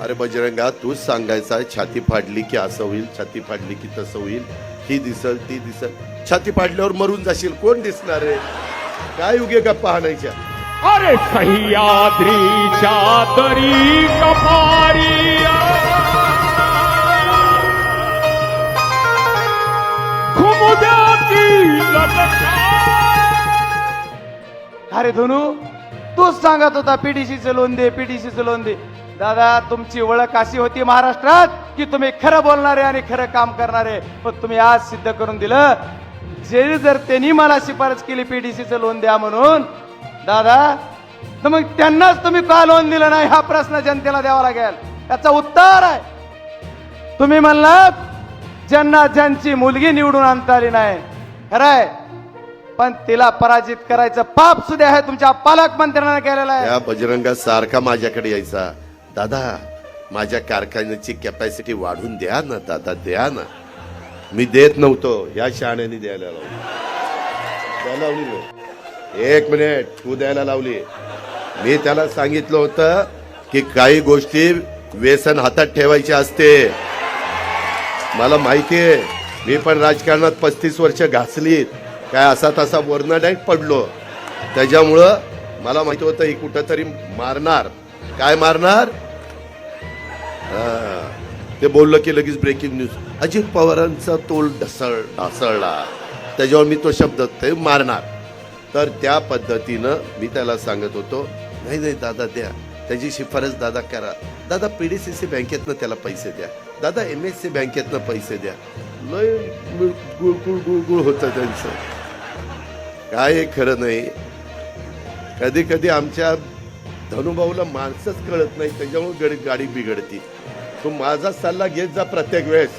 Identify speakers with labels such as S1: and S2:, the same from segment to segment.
S1: अरे बजरंगा तूच सांगायचा छाती फाडली की असं होईल छाती फाडली की तसं होईल ही दिसल ती दिसल. छाती फाडल्यावर मरून जाशील कोण दिसणार आहे काय उगे का पाहण्याच्या
S2: अरे सह्याद्रीच्या तरी कपारी.
S3: अरे धनु तूच सांगत होता पीडीसीचं लोन दे पीडीसीचं लोन दे. दादा तुमची ओळख अशी होती महाराष्ट्रात की तुम्ही खरं बोलणारे आणि खरं काम करणारे. पण तुम्ही आज सिद्ध करून दिलं. जे जर त्यांनी मला शिफारस केली पीडीसीचं लोन द्या म्हणून दादा तर मग त्यांनाच तुम्ही का लोन दिलं नाही? हा प्रश्न जनतेला द्यावा लागेल. त्याचा उत्तर आहे. तुम्ही म्हणलात ज्यांना ज्यांची मुलगी निवडून आणता आली नाही. खरंय पण तिला पराजित करायचं पाप सुद्धा आहे. तुमच्या पालकमंत्र्यांना केलेलं आहे.
S1: बजरंगा सारखा माझ्याकडे यायचा. दादा माझ्या कारखान्याची कॅपॅसिटी वाढून द्या ना दादा द्या ना. मी देत नव्हतो या शहाण्याने द्यायला लावली. द्यायला लावली एक मिनिट तू द्यायला लावली. मी त्याला सांगितलं होतं की काही गोष्टी व्यसन हातात ठेवायचे असते. मला माहितीये मी पण राजकारणात पस्तीस वर्ष घासलीत. काय असा तसा वर्ण डाईट पडलो. त्याच्यामुळं मला माहिती होतं ही कुठंतरी मारणार. काय मारणार? ते बोललं की लगेच ब्रेकिंग न्यूज अजित पवारांचा तोल ढसळ ढासळला. त्याच्यावर मी तो शब्द ते मारणार. तर त्या पद्धतीनं मी त्याला सांगत होतो नाही नाही दादा द्या. त्याची शिफारस दादा करा. दादा पी डी सी सी बँकेतनं त्याला पैसे द्या. दादा एम एस सी बँकेतनं पैसे द्या. लय गुळ गुळगुळ होतं त्यांचं. काय खरं नाही. कधी कधी आमच्या धनुभाऊला माणसंच कळत नाही. त्याच्यामुळे गाडी बिघडती. तू माझा सल्ला घेत जा प्रत्येक वेळेस.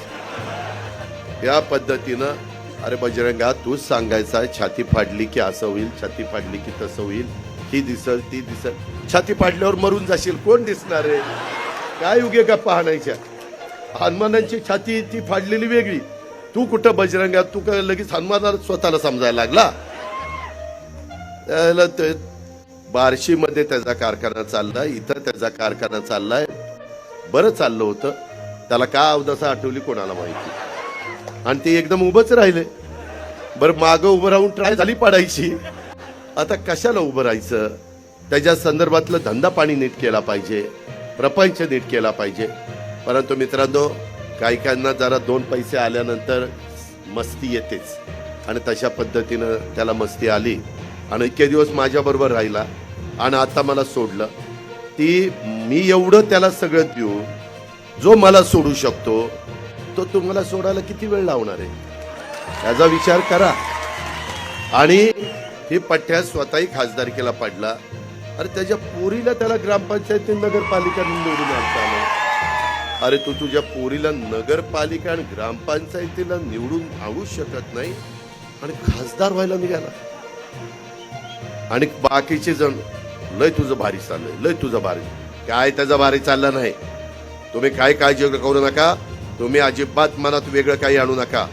S1: या पद्धतीनं अरे बजरंगा तूच सांगायचा छाती फाडली की असं होईल छाती फाडली की तसं होईल ही दिसल ती दिसल. छाती फाडल्यावर मरून जाशील कोण दिसणार आहे काय उगे का पाहण्याच्या हनुमानांची छाती ती फाडलेली वेगळी. तू कुठं बजरंगा? तू काय लगेच हनुमानाला स्वतःला समजायला लागला? त्याला ते बार्शीमध्ये त्याचा कारखाना चाललाय इथं त्याचा कारखाना चाललाय. बरं चाललं होतं. त्याला का अवदसा आठवली कोणाला माहिती? आणि ते एकदम उभंच राहिले. बरं मागं उभं राहून ट्राय झाली पाडायची. आता कशाला उभं राहायचं? त्याच्या संदर्भातलं धंदा पाणी नीट केला पाहिजे. प्रपंच नीट केला पाहिजे. परंतु मित्रांनो काही काहींना जरा दोन पैसे आल्यानंतर मस्ती येतेच. आणि तशा पद्धतीनं त्याला मस्ती आली. आणि इतके दिवस माझ्याबरोबर राहिला. आणि आता मला सोडलं. ती मी एवढं त्याला सगळं देऊ जो मला सोडू शकतो तो तुम्हाला सोडायला किती वेळ लावणार आहे? याचा विचार करा. आणि ही पठ्या स्वतःही खासदारकीला पडला. अरे त्याच्या पोरीला त्याला ग्रामपंचायती नगरपालिका निवडून आणता अरे तू तुझ्या पोरीला नगरपालिका आणि ग्रामपंचायतीला निवडून आणू शकत नाही. आणि खासदार व्हायला निघाला. आणि बाकीचे जण लय तुझं भारी चाललंय लय तुझं भारी. काय त्याचा भारी चालला नाही. तुम्ही काय काळजी करू नका तुम्ही अजिबात मनात वेगळं काही आणू नका.